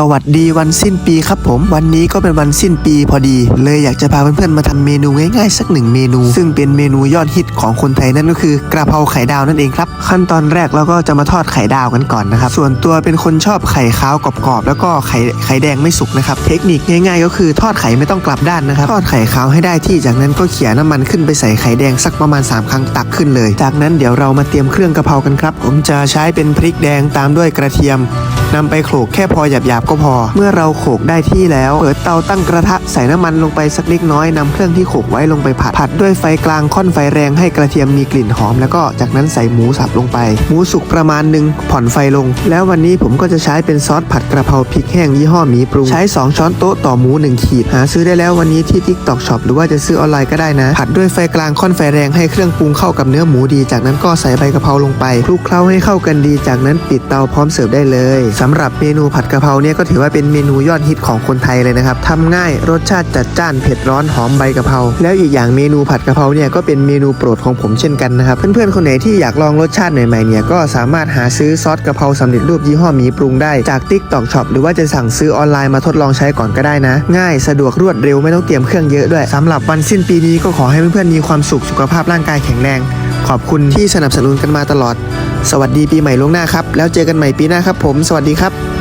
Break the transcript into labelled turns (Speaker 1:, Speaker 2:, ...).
Speaker 1: สวัสดีวันสิ้นปีครับผม วันนี้ก็เป็นวันสิ้นปีพอดี เลยอยากจะพาเพื่อนๆมาทำเมนูง่ายๆ สักหนึ่งเมนู ซึ่งเป็นเมนูยอดฮิตของคนไทยนั่นก็คือกระเพราไข่ดาวนั่นเองครับ ขั้นตอนแรกเราก็จะมาทอดไข่ดาวกันก่อนนะครับ ส่วนตัวเป็นคนชอบไข่ขาวกรอบๆแล้วก็ไข่ไข่แดงไม่สุกนะครับ เทคนิคง่ายๆ ก็คือทอดไข่ไม่ต้องกลับด้านนะครับ ทอดไข่ขาวให้ได้ที่จากนั้นก็เขี่ยน้ำมันขึ้นไปใส่ไข่แดงสักประมาณ 3 ครั้งตักขึ้นเลย จากนั้นเดี๋ยวเรามาเตรียมเครื่องกระเพรากันครับ ผมจะใช้เป็นพริกแดงตามด้วยกระเทียม นำไปโขลกแค่พอหยาบๆก็พอ เมื่อเราโขลกได้ที่แล้ว เปิดเตาตั้งกระทะใส่น้ำมันลงไปสักเล็กน้อยนำเครื่องที่โขลกไว้ลงไปผัดผัดด้วยไฟกลางค่อนไฟแรงให้กระเทียมมีกลิ่นหอม แล้วก็จากนั้นใส่หมูสับลงไป หมูสุกประมาณหนึ่งผ่อนไฟลง แล้ววันนี้ผมก็จะใช้เป็นซอสผัดกระเพราพริกแห้งยี่ห้อหมีปรุงใช้ 2 ช้อนโต๊ะต่อหมู 1 ขีด หาซื้อได้แล้ววันนี้ที่ TikTok Shop หรือว่าจะซื้อออนไลน์ก็ได้นะ ผัดด้วยไฟกลางค่อนไฟแรงให้เครื่องปรุงเข้ากับเนื้อหมูดี จากนั้นก็ใส่ใบกะเพราลงไปคลุกเคล้าให้เข้ากันดี จากนั้นปิดเตาพร้อมเสิร์ฟได้เลยสำหรับเมนูผัดกะเพราเนี่ยก็ถือว่าเป็นเมนูยอดฮิตของคนไทยเลยนะครับทำง่ายรสชาติจัดจ้านเผ็ดร้อนหอมใบกะเพราแล้วอีกอย่างเมนูผัดกะเพราเนี่ยก็เป็นเมนูโปรดของผมเช่นกันนะครับเพื่อนๆคนไหนที่อยากลองรสชาติใหม่ๆเนี่ยก็สามารถหาซื้อซอสกะเพราสำเร็จรูปยี่ห้อหมีปรุงได้จาก TikTok Shop หรือว่าจะสั่งซื้อออนไลน์มาทดลองใช้ก่อนก็ได้นะ ง่ายสะดวกรวดเร็วไม่ต้องเตรียมเครื่องเยอะด้วยสำหรับวันสิ้นปีนี้ก็ขอให้เพื่อนๆมีความสุขสุขภาพร่างกายแข็งแรง ขอบคุณที่สนับสนุนกันมาตลอด สวัสดีปีใหม่ล่วงหน้าครับ แล้วเจอกันใหม่ปีหน้าครับผม สวัสดีครับ